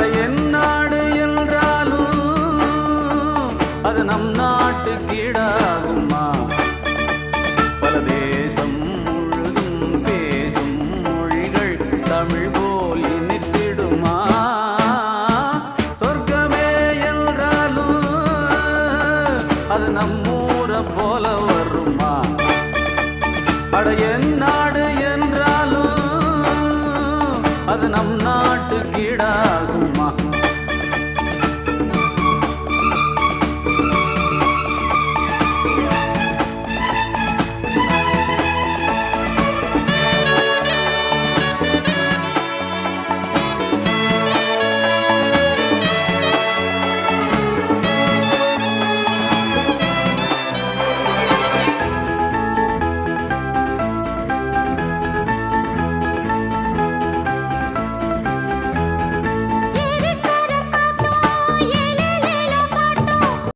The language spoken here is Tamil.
அட என் நாடு என்றாலும் அது நம் நாட்டு கீடாகுமா பல தேசம் முழுதும் பேசும் மொழிகள் தமிழ் போல் இனித்திடுமா? சொர்க்கமே என்றாலும் அது நம்மூரை போல வருமா? அட என் நாடு அது நம் நாட்டு கீடாகுமா